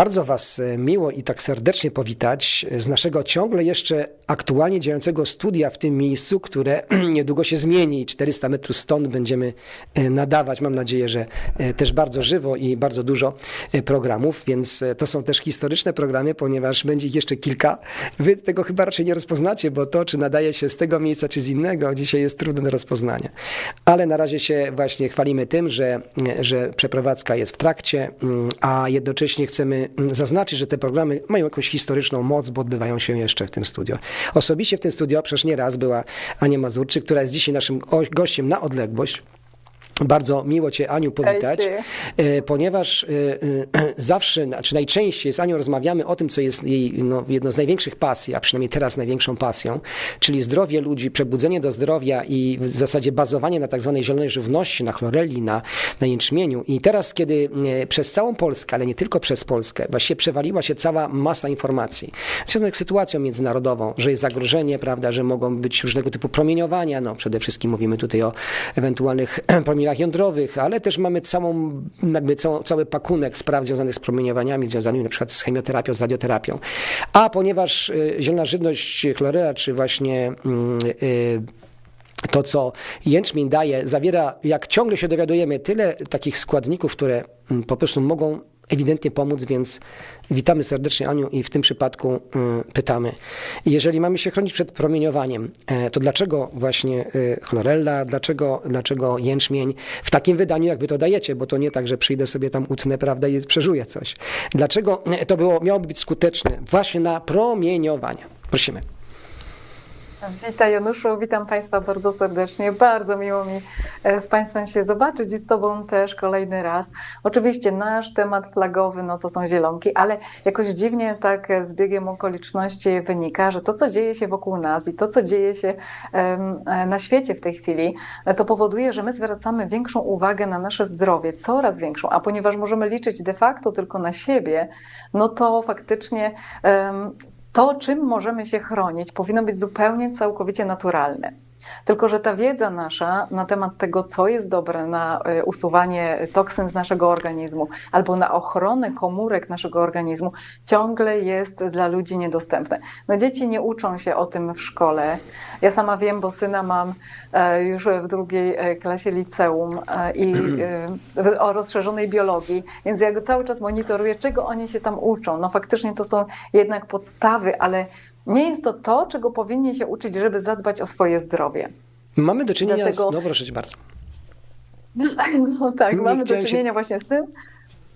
Bardzo Was e, miło i tak serdecznie powitać z naszego ciągle jeszcze aktualnie działającego studia w tym miejscu, które niedługo się zmieni. 400 metrów stąd będziemy e, nadawać. Mam nadzieję, że e, też bardzo żywo i bardzo dużo programów, więc to są też historyczne programy, ponieważ będzie ich jeszcze kilka. Wy tego chyba raczej nie rozpoznacie, bo to, czy nadaje się z tego miejsca, czy z innego, dzisiaj jest trudne do rozpoznania. Ale na razie się właśnie chwalimy tym, że, że przeprowadzka jest w trakcie, mm, a jednocześnie chcemy zaznaczyć, że te programy mają jakąś historyczną moc, bo odbywają się jeszcze w tym studio. Osobiście w tym studio przecież nie raz była Ania Mazurczyk, która jest dzisiaj naszym gościem na odległość. Bardzo miło Cię, Aniu, powitać, e, ponieważ e, e, zawsze, czy najczęściej z Anią rozmawiamy o tym, co jest jej no, jedną z największych pasji, a przynajmniej teraz największą pasją, czyli zdrowie ludzi, przebudzenie do zdrowia i w zasadzie bazowanie na tak zwanej zielonej żywności, na chloreli, na, na jęczmieniu. I teraz, kiedy przez całą Polskę, ale nie tylko przez Polskę, właściwie przewaliła się cała masa informacji związanych z sytuacją międzynarodową, że jest zagrożenie, prawda, że mogą być różnego typu promieniowania, no przede wszystkim mówimy tutaj o ewentualnych promieniowaniach jądrowych, ale też mamy całą, jakby cały pakunek spraw związanych z promieniowaniami, związanych na przykład z chemioterapią, z radioterapią. A ponieważ y, zielona żywność, chlorela, czy właśnie yy, to, co jęczmień daje, zawiera, jak ciągle się dowiadujemy, tyle takich składników, które mm, po prostu mogą ewidentnie pomóc, więc witamy serdecznie Aniu i w tym przypadku y, pytamy, jeżeli mamy się chronić przed promieniowaniem, e, to dlaczego właśnie y, chlorella, dlaczego, dlaczego jęczmień w takim wydaniu, jak wy to dajecie, bo to nie tak, że przyjdę sobie tam utnę, prawda, i przeżuję coś. Dlaczego to było, miałoby być skuteczne właśnie na promieniowanie? Prosimy. Witaj Januszu, witam Państwa bardzo serdecznie. Bardzo miło mi e, z Państwem się zobaczyć i z Tobą też kolejny raz. Oczywiście nasz temat flagowy no to są zielonki, ale jakoś dziwnie tak z biegiem okoliczności wynika, że to co dzieje się wokół nas i to co dzieje się e, na świecie w tej chwili, e, to powoduje, że my zwracamy większą uwagę na nasze zdrowie, coraz większą, a ponieważ możemy liczyć de facto tylko na siebie, no to faktycznie to, czym możemy się chronić, powinno być zupełnie, całkowicie naturalne. Tylko, że ta wiedza nasza na temat tego, co jest dobre na e, usuwanie toksyn z naszego organizmu albo na ochronę komórek naszego organizmu, ciągle jest dla ludzi niedostępne. No, dzieci nie uczą się o tym w szkole. Ja sama wiem, bo syna mam e, już w drugiej e, klasie liceum i o rozszerzonej biologii, więc ja go cały czas monitoruję, czego oni się tam uczą. No faktycznie to są jednak podstawy, ale nie jest to to, czego powinni się uczyć, żeby zadbać o swoje zdrowie. Mamy do czynienia Dlatego... z... No proszę cię bardzo. No tak, nie mamy do czynienia się... właśnie z tym,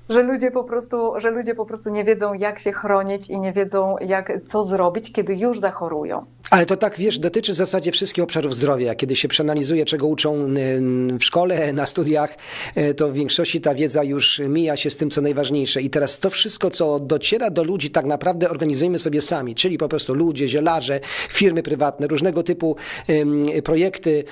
że ludzie po prostu, że ludzie po prostu nie wiedzą, jak się chronić i nie wiedzą, jak, co zrobić, kiedy już zachorują. Ale to tak, wiesz, dotyczy w zasadzie wszystkich obszarów zdrowia. Kiedy się przeanalizuje, czego uczą w szkole, na studiach, e, to w większości ta wiedza już mija się z tym, co najważniejsze. I teraz to wszystko, co dociera do ludzi, tak naprawdę organizujemy sobie sami, czyli po prostu ludzie, zielarze, firmy prywatne, różnego typu projekty.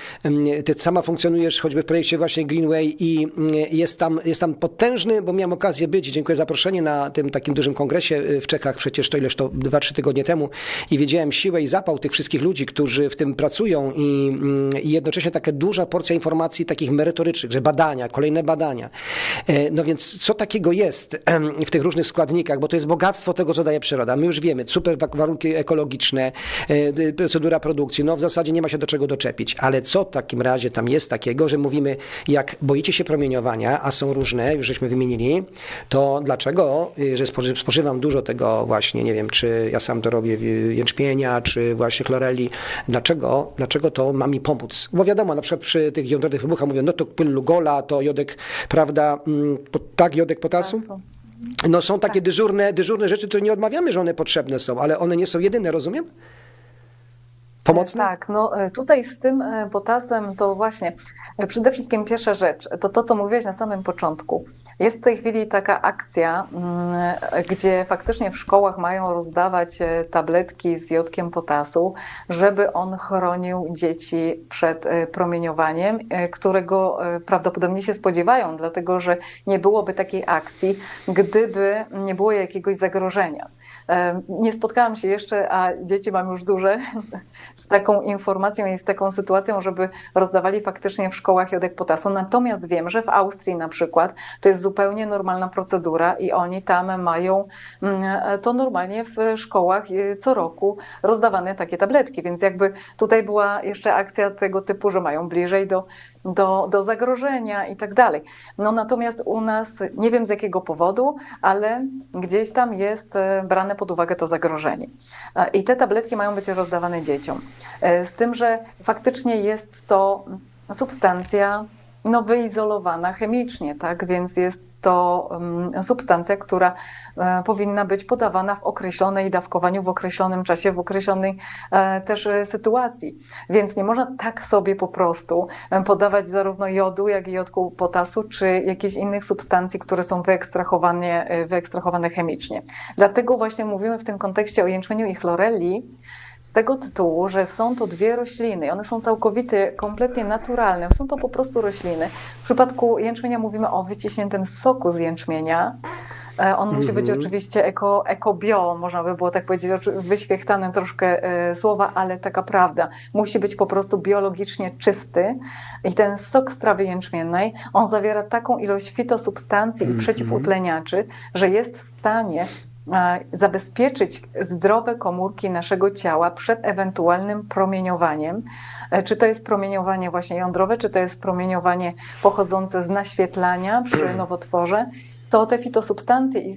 Ty sama funkcjonujesz choćby w projekcie właśnie Greenway i jest tam, jest tam potężny, bo miałem okazję być, dziękuję za zaproszenie na tym takim dużym kongresie y, w Czechach, przecież to ileż to 2-3 tygodnie temu i wiedziałem siłę i zapał tych wszystkich ludzi, którzy w tym pracują i, mm, i jednocześnie taka duża porcja informacji takich merytorycznych, że badania, kolejne badania. E, no więc co takiego jest w tych różnych składnikach, bo to jest bogactwo tego, co daje przyroda. My już wiemy, super warunki ekologiczne, e, procedura produkcji, no w zasadzie nie ma się do czego doczepić, ale co w takim razie tam jest takiego, że mówimy, jak boicie się promieniowania, a są różne, już żeśmy wymienili, to dlaczego, y, że spożywam dużo tego właśnie, nie wiem, czy ja sam to robię jęczmienia, czy właśnie chloreli, dlaczego, dlaczego to ma mi pomóc? Bo wiadomo, na przykład przy tych jądrowych wybuchach mówią, no to pyl Lugola, to jodek, prawda, mm, tak, jodek potasu? No są takie tak. dyżurne, dyżurne rzeczy, które nie odmawiamy, że one potrzebne są, ale one nie są jedyne, rozumiem? Tak, no e, tutaj z tym e, potasem to właśnie e, przede wszystkim pierwsza rzecz, to to, co mówiłeś na samym początku. Jest w tej chwili taka akcja, mm, gdzie faktycznie w szkołach mają rozdawać tabletki z jodkiem potasu, żeby on chronił dzieci przed promieniowaniem, którego prawdopodobnie się spodziewają, dlatego że nie byłoby takiej akcji, gdyby nie było jakiegoś zagrożenia. Nie spotkałam się jeszcze, a dzieci mam już duże, z taką informacją i z taką sytuacją, żeby rozdawali faktycznie w szkołach jodek potasu. Natomiast wiem, że w Austrii na przykład to jest zupełnie normalna procedura i oni tam mają mm, to normalnie w szkołach y, co roku rozdawane takie tabletki, więc jakby tutaj była jeszcze akcja tego typu, że mają bliżej do do, do zagrożenia i tak dalej. No natomiast u nas, nie wiem z jakiego powodu, ale gdzieś tam jest e, brane pod uwagę to zagrożenie. E, I te tabletki mają być rozdawane dzieciom. E, z tym, że faktycznie jest to substancja no, wyizolowana chemicznie, tak? Więc jest to um, substancja, która e, powinna być podawana w określonej dawkowaniu, w określonym czasie, w określonej e, też e, sytuacji. Więc nie można tak sobie po prostu podawać zarówno jodu, jak i jodku potasu, czy jakichś innych substancji, które są wyekstrahowane, wyekstrahowane chemicznie. Dlatego właśnie mówimy w tym kontekście o jęczmieniu i chlorelli, z tego tytułu, że są to dwie rośliny. One są całkowicie, kompletnie naturalne. Są to po prostu rośliny. W przypadku jęczmienia mówimy o wyciśniętym soku z jęczmienia. E, on musi być mhm. oczywiście eko, ekobio, można by było tak powiedzieć, wyświechtane troszkę e, słowa, ale taka prawda. Musi być po prostu biologicznie czysty i ten sok z trawy jęczmiennej, on zawiera taką ilość fitosubstancji i mhm. przeciwutleniaczy, że jest w stanie zabezpieczyć zdrowe komórki naszego ciała przed ewentualnym promieniowaniem. E, czy to jest promieniowanie właśnie jądrowe, czy to jest promieniowanie pochodzące z naświetlania przy nowotworze, to te fitosubstancje i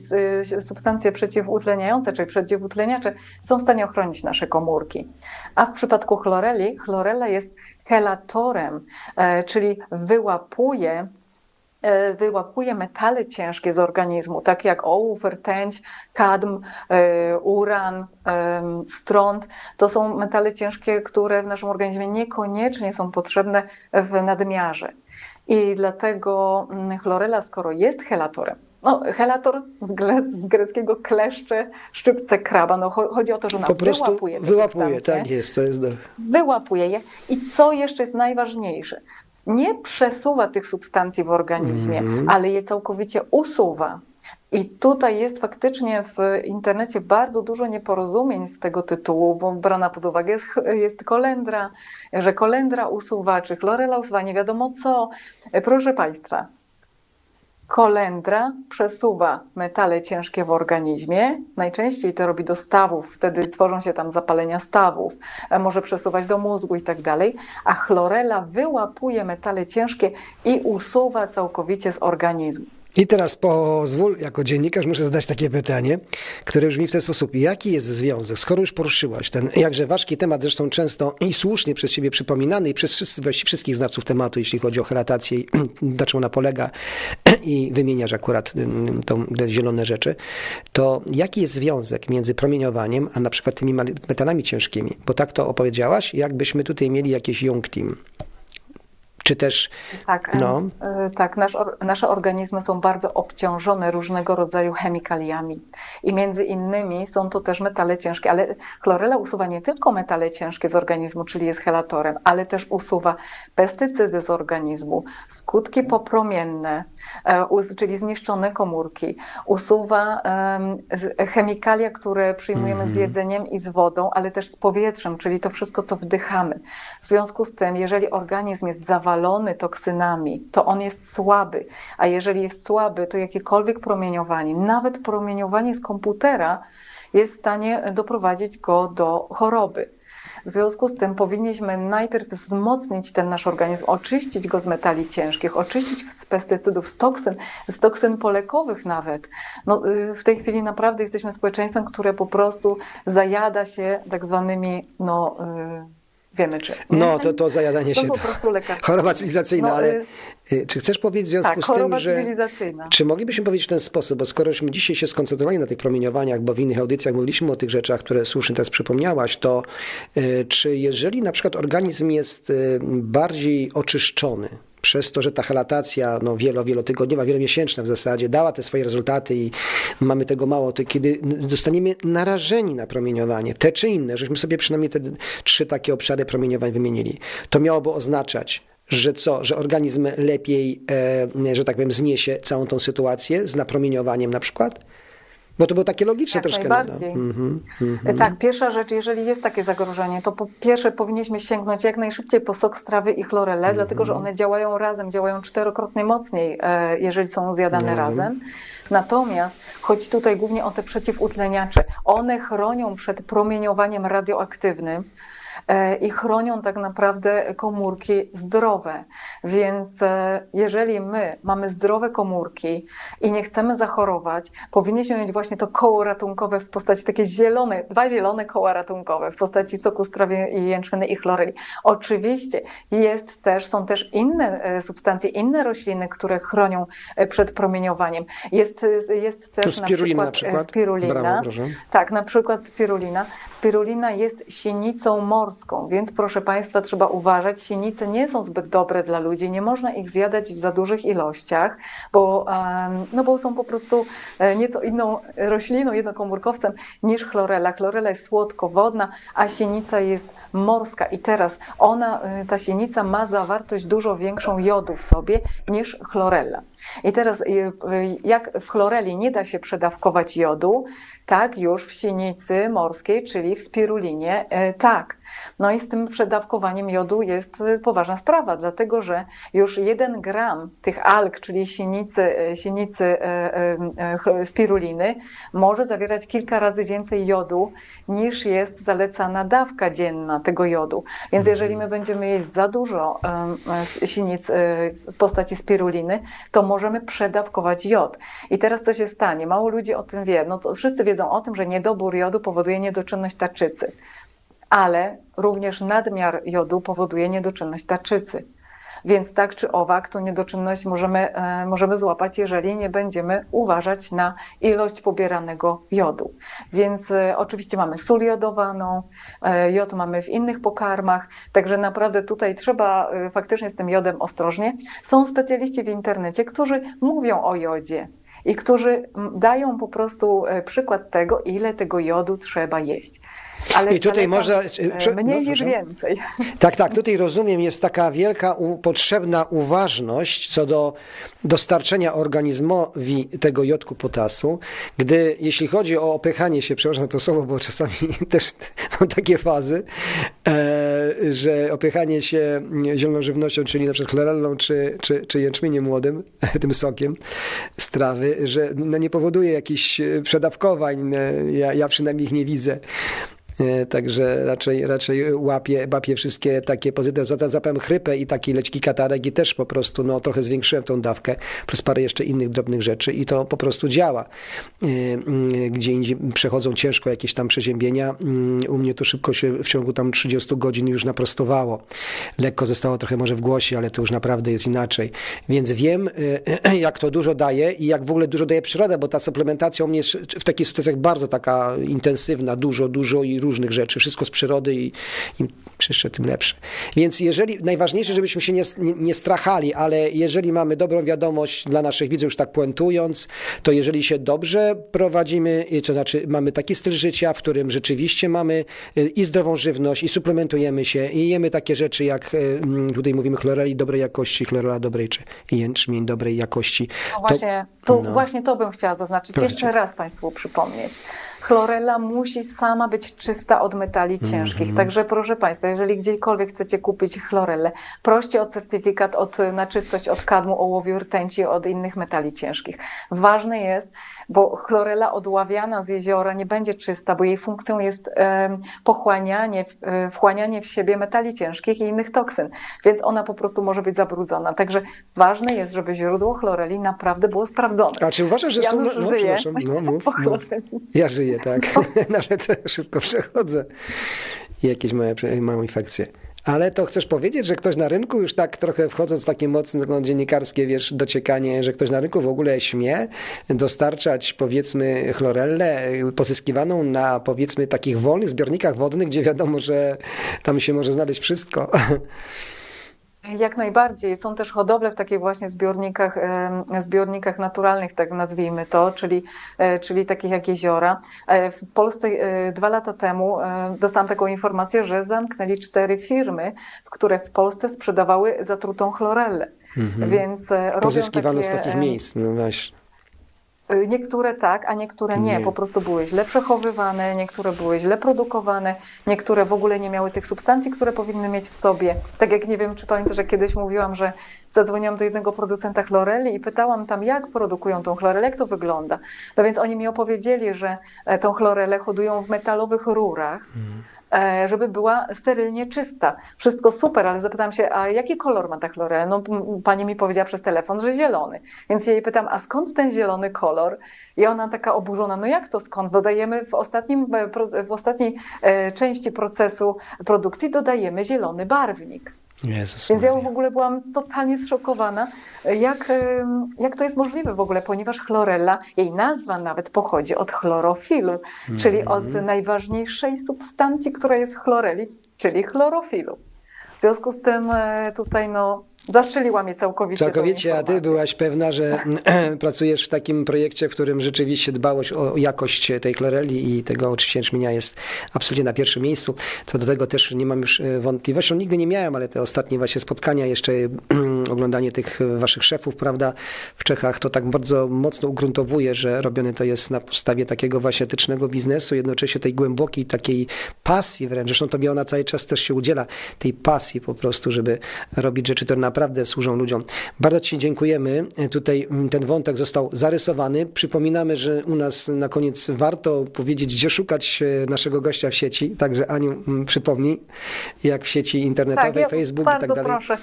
y, substancje przeciwutleniające, czyli przeciwutleniacze są w stanie ochronić nasze komórki. A w przypadku chloreli, chlorella jest helatorem, e, czyli wyłapuje E, wyłapuje metale ciężkie z organizmu, takie jak ołów, rtęć, kadm, e, uran, strąd. To są metale ciężkie, które w naszym organizmie niekoniecznie są potrzebne w nadmiarze. I dlatego mm, chlorela, skoro jest helatorem, no, helator z, z greckiego kleszcze, szczypce kraba. No, chodzi o to, że ona po prostu wyłapuje. Wyłapuje, tak jest. To jest do... Wyłapuje je. I co jeszcze jest najważniejsze? Nie przesuwa tych substancji w organizmie, mm. ale je całkowicie usuwa. I tutaj jest faktycznie w internecie bardzo dużo nieporozumień z tego tytułu, bo brana pod uwagę jest, jest kolendra, że kolendra usuwa, czy chlorela usuwa, nie wiadomo co. Proszę Państwa, Kolendra przesuwa metale ciężkie w organizmie. Najczęściej to robi do stawów, wtedy tworzą się tam zapalenia stawów, e, może przesuwać do mózgu i tak dalej. A chlorela wyłapuje metale ciężkie i usuwa całkowicie z organizmu. I teraz pozwól, jako dziennikarz muszę zadać takie pytanie, które brzmi w ten sposób. Jaki jest związek, skoro już poruszyłaś ten jakże ważki temat, zresztą często i słusznie przez ciebie przypominany i przez wszystkich znawców tematu, jeśli chodzi o helatację i na czym ona polega i wymieniasz akurat tą, te zielone rzeczy, to jaki jest związek między promieniowaniem, a na przykład tymi metalami ciężkimi? Bo tak to opowiedziałaś, jakbyśmy tutaj mieli jakieś Young Team. Czy też. Tak, no. E, tak nasz, nasze organizmy są bardzo obciążone różnego rodzaju chemikaliami. I między innymi są to też metale ciężkie, ale chlorela usuwa nie tylko metale ciężkie z organizmu, czyli jest helatorem, ale też usuwa pestycydy z organizmu, skutki popromienne, e, czyli zniszczone komórki, usuwa chemikalia, które przyjmujemy mm -hmm. z mhm. jedzeniem i z wodą, ale też z powietrzem, czyli to wszystko, co wdychamy. W związku z tym, jeżeli organizm jest zawalony, zawalony toksynami, to on jest słaby. A jeżeli jest słaby, to jakiekolwiek promieniowanie, nawet promieniowanie z komputera, jest w stanie doprowadzić go do choroby. W związku z tym powinniśmy najpierw wzmocnić ten nasz organizm, oczyścić go z metali ciężkich, oczyścić z pestycydów, z toksyn, z toksyn polekowych nawet. No, y, w tej chwili naprawdę jesteśmy społeczeństwem, które po prostu zajada się tak zwanymi no, y, wiemy czy. No, to, to zajadanie to się. Po prostu Choroba cywilizacyjna, no, ale y, y, czy chcesz powiedzieć w związku tak, z tym, że. Czy moglibyśmy powiedzieć w ten sposób, bo skoro już dzisiaj się skoncentrowali na tych promieniowaniach, bo w innych audycjach mówiliśmy o tych rzeczach, które słusznie teraz przypomniałaś, to y, czy jeżeli na przykład organizm jest bardziej oczyszczony, przez to, że ta helatacja no, wielo, wielotygodniowa, wielomiesięczna w zasadzie dała te swoje rezultaty i mamy tego mało, to kiedy zostaniemy narażeni na promieniowanie, te czy inne, żeśmy sobie przynajmniej te trzy takie obszary promieniowań wymienili, to miałoby oznaczać, że co, że organizm lepiej, e, że tak powiem, zniesie całą tą sytuację z napromieniowaniem na przykład? Bo to było takie logiczne Jak troszkę. najbardziej. No, mhm, mhm. Tak, pierwsza rzecz, jeżeli jest takie zagrożenie, to po pierwsze powinniśmy sięgnąć jak najszybciej po sok z trawy i chlorelę, dlatego że one działają razem, działają czterokrotnie mocniej, e, jeżeli są zjadane Razem. razem. Natomiast chodzi tutaj głównie o te przeciwutleniacze. One chronią przed promieniowaniem radioaktywnym i chronią tak naprawdę komórki zdrowe. Więc e, jeżeli my mamy zdrowe komórki i nie chcemy zachorować, powinniśmy mieć właśnie to koło ratunkowe w postaci takie zielone, dwa zielone koła ratunkowe w postaci soku z trawy i jęczminy i chloreli. Oczywiście jest też, są też inne e, substancje, inne rośliny, które chronią e, przed promieniowaniem. Jest, e, jest To też na spirulina na przykład, e, przykład? spirulina. Brawo. Tak, na przykład spirulina. Spirulina jest sienicą morską, więc proszę Państwa, trzeba uważać. Sienice nie są zbyt dobre dla ludzi, nie można ich zjadać w za dużych ilościach, bo, no bo są po prostu e, nieco inną rośliną, jednokomórkowcem niż chlorela. Chlorela jest słodkowodna, a sienica jest morska i teraz ona, e, ta sienica ma zawartość dużo większą jodu w sobie niż chlorella. I teraz e, e, jak w chloreli nie da się przedawkować jodu, tak już w sienicy morskiej, czyli w spirulinie, e, tak. No i z tym przedawkowaniem jodu jest e, poważna sprawa, dlatego że już jeden gram tych alg, czyli e, e, e, ch- spiruliny, może zawierać kilka razy więcej jodu niż jest zalecana dawka dzienna tego jodu. Więc jeżeli my będziemy jeść za dużo sinic w postaci spiruliny, to możemy przedawkować jod. I teraz co się stanie? Mało ludzi o tym wie. No to wszyscy wiedzą o tym, że niedobór jodu powoduje niedoczynność tarczycy, ale również nadmiar jodu powoduje niedoczynność tarczycy. Więc tak czy owak, tą niedoczynność możemy, e, możemy złapać, jeżeli nie będziemy uważać na ilość pobieranego jodu. Więc e, oczywiście mamy sól jodowaną, e, jod mamy w innych pokarmach, także naprawdę tutaj trzeba faktycznie z tym jodem ostrożnie. Są specjaliści w internecie, którzy mówią o jodzie i którzy dają po prostu e, przykład tego, ile tego jodu trzeba jeść. Ale I tutaj można- e, prze- mniej no, niż więcej. Tak, tak. Tutaj rozumiem, jest taka wielka u, potrzebna uważność co do dostarczenia organizmowi tego jodku potasu, gdy jeśli chodzi o opychanie się, przepraszam to słowo, bo czasami też mam takie fazy, e, że opychanie się zieloną żywnością, czyli na przykład chlorellą czy, czy, czy jęczmieniem młodym, tym sokiem z trawy, że no nie powoduje jakichś przedawkowań, ja, ja przynajmniej ich nie widzę. E, Także raczej, raczej łapię, łapię wszystkie takie pozytywne. Złapałem chrypę i taki leczki katarek i też po prostu no, trochę zwiększyłem tą dawkę, plus parę jeszcze innych drobnych rzeczy i to po prostu działa. E, mm, Gdzie indziej przechodzą ciężko jakieś tam przeziębienia. Mm, U mnie to szybko się w ciągu tam 30 godzin już naprostowało. Lekko zostało trochę może w głosie, ale to już naprawdę jest inaczej. Więc wiem, e, jak to dużo daje i jak w ogóle dużo daje przyroda, bo ta suplementacja u mnie jest w takich sytuacjach bardzo taka intensywna, dużo, dużo i różnych rzeczy, wszystko z przyrody i im przyszsze, tym lepsze. Więc jeżeli, najważniejsze, żebyśmy się nie, nie, strachali, ale jeżeli mamy dobrą wiadomość dla naszych widzów, już tak puentując, to jeżeli się dobrze prowadzimy, i to znaczy mamy taki styl życia, w którym rzeczywiście mamy y, i zdrową żywność, i suplementujemy się, i jemy takie rzeczy jak y, mm, tutaj mówimy chloreli dobrej jakości, chlorela dobrej, czy jęczmień dobrej jakości. No to- właśnie, tu, no. właśnie to bym chciała zaznaczyć. Proszę Jeszcze raz Państwu przypomnieć. Chlorella musi sama być czysta od metali ciężkich. Mhm. Także proszę Państwa, jeżeli gdziekolwiek chcecie kupić chlorellę, proście o certyfikat od, na czystość od kadmu, ołowiu, rtęci, od innych metali ciężkich. Ważne jest, bo chlorella odławiana z jeziora nie będzie czysta, bo jej funkcją jest pochłanianie, e, wchłanianie w siebie metali ciężkich i innych toksyn, więc ona po prostu może być zabrudzona. Także ważne jest, żeby źródło chloreli naprawdę było sprawdzone. A czy uważasz, że są... Janusz No, żyje. przepraszam, no mów, mów. Ja żyję, tak. Nawet szybko przechodzę. Jakieś małe, małą infekcję. Ale to chcesz powiedzieć, że ktoś na rynku, już tak trochę wchodząc w takie mocno dziennikarskie, wiesz, dociekanie, że ktoś na rynku w ogóle śmie dostarczać, powiedzmy, chlorellę pozyskiwaną na, powiedzmy, takich wolnych zbiornikach wodnych, gdzie wiadomo, że tam się może znaleźć wszystko. Jak najbardziej. Są też hodowle w takich właśnie zbiornikach, zbiornikach naturalnych, tak nazwijmy to, czyli, e, czyli takich jak jeziora. E, W Polsce e, dwa lata temu dostałam taką informację, że zamknęli cztery firmy, które w Polsce sprzedawały zatrutą chlorellę. Więc e, robią Pozyskiwano takie, z takich miejsc, no właśnie. Y, Niektóre tak, a niektóre nie. Nie. Po prostu były źle przechowywane, niektóre były źle produkowane, niektóre w ogóle nie miały tych substancji, które powinny mieć w sobie. Tak jak nie wiem, czy pamiętasz, że kiedyś mówiłam, że zadzwoniłam do jednego producenta chloreli i pytałam tam, jak produkują tą chlorelę, jak to wygląda. No więc oni mi opowiedzieli, że e, tą chlorelę hodują w metalowych rurach. e, Żeby była sterylnie czysta. Wszystko super, ale zapytałam się, a jaki kolor ma ta chlorela? No, pani mi powiedziała przez telefon, że zielony. Więc jej pytam, a skąd ten zielony kolor? I ona taka oburzona, no jak to skąd? Dodajemy w, ostatnim, e, w ostatniej e, części procesu produkcji, dodajemy zielony barwnik. Jezus Więc ja w ogóle byłam totalnie zszokowana, jak, jak to jest możliwe w ogóle, ponieważ chlorella, jej nazwa nawet pochodzi od chlorofilu, czyli od najważniejszej substancji, która jest w chloreli, czyli chlorofilu. W związku z tym e, tutaj no, zastrzeliła mnie całkowicie. Całkowicie, a ty byłaś pewna, że pracujesz w takim projekcie, w którym rzeczywiście dbałość o jakość tej chloreli i tego oczywiście jęczmienia jest absolutnie na pierwszym miejscu. Co do tego też nie mam już e, wątpliwości. No, nigdy nie miałem, ale te ostatnie właśnie spotkania, jeszcze oglądanie tych waszych szefów, prawda, w Czechach, to tak bardzo mocno ugruntowuje, że robione to jest na podstawie takiego właśnie etycznego biznesu, jednocześnie tej głębokiej takiej pasji wręcz. Zresztą tobie ona cały czas też się udziela, tej pasji po prostu, żeby robić rzeczy, które naprawdę służą ludziom. Bardzo Ci dziękujemy. Tutaj mm, ten wątek został zarysowany. Przypominamy, że u nas na koniec warto powiedzieć, gdzie szukać e, naszego gościa w sieci. Także Aniu, mm, przypomnij, jak w sieci internetowej, ja Facebook i tak dalej. proszę.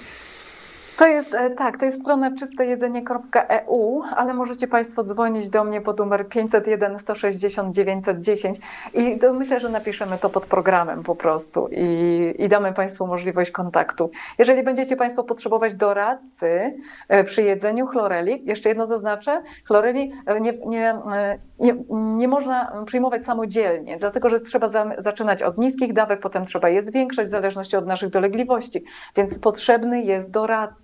To jest, e, tak, to jest strona czystejedzenie.eu, ale możecie Państwo dzwonić do mnie pod numer 501 160 910 i to myślę, że napiszemy to pod programem po prostu i, i damy Państwu możliwość kontaktu. Jeżeli będziecie Państwo potrzebować doradcy e, przy jedzeniu chloreli, jeszcze jedno zaznaczę, chloreli e, nie, nie, nie, nie można przyjmować samodzielnie, dlatego że trzeba za, zaczynać od niskich dawek, potem trzeba je zwiększać w zależności od naszych dolegliwości, więc potrzebny jest doradca.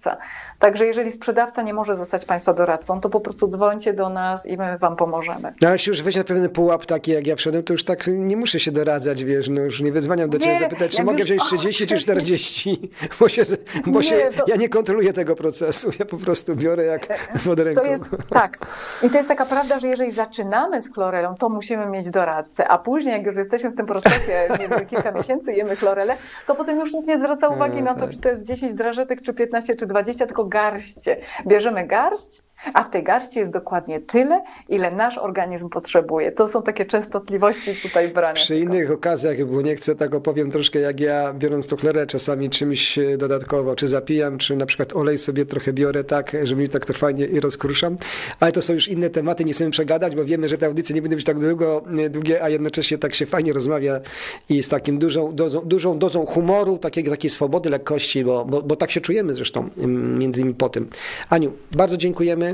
Także jeżeli sprzedawca nie może zostać Państwa doradcą, to po prostu dzwońcie do nas i my Wam pomożemy. No, ale się już weź na pewien pułap taki, jak ja wszedłem, to już tak nie muszę się doradzać, wiesz, no już nie wydzwaniam do ciebie Nie, zapytać, czy mogę już- wziąć 30 czy 40, bo, się, bo Nie, się, to- ja nie kontroluję tego procesu, ja po prostu biorę jak pod ręką. To jest tak. I to jest taka prawda, że jeżeli zaczynamy z chlorelą, to musimy mieć doradcę, a później, jak już jesteśmy w tym procesie, nie wiem, kilka miesięcy jemy chlorelę, to potem już nikt nie zwraca uwagi E, na to, tak. czy to jest 10 drażetek, czy 15, czy 20, tylko garście. Bierzemy garść, a w tej garści jest dokładnie tyle, ile nasz organizm potrzebuje. To są takie częstotliwości tutaj brane. Przy innych okazjach, bo nie chcę tak opowiem troszkę jak ja, biorąc tą chlerę czasami czymś e, dodatkowo, czy zapijam, czy na przykład olej sobie trochę biorę tak, żeby mi tak to fajnie i rozkruszam, ale to są już inne tematy, nie chcemy przegadać, bo wiemy, że te audycje nie będą być tak długo, nie, długie, a jednocześnie tak się fajnie rozmawia i z takim dużą dozą, dużą dozą humoru, takiej, takiej swobody, lekkości, bo, bo, bo tak się czujemy zresztą, mm, między innymi po tym. Aniu, bardzo dziękujemy.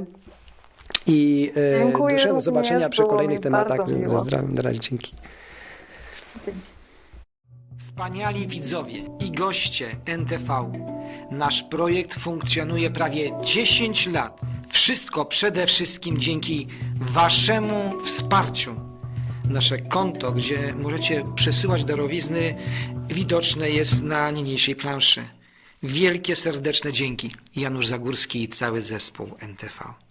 I e, Dziękuję do również, zobaczenia przy kolejnych tematach. zdrowiem, na razie, dzięki. Dzięki. Wspaniali widzowie i goście NTV. Nasz projekt funkcjonuje prawie 10 lat. Wszystko przede wszystkim dzięki Waszemu wsparciu. Nasze konto, gdzie możecie przesyłać darowizny, widoczne jest na niniejszej planszy. Wielkie serdeczne dzięki. Janusz Zagórski i cały zespół NTV.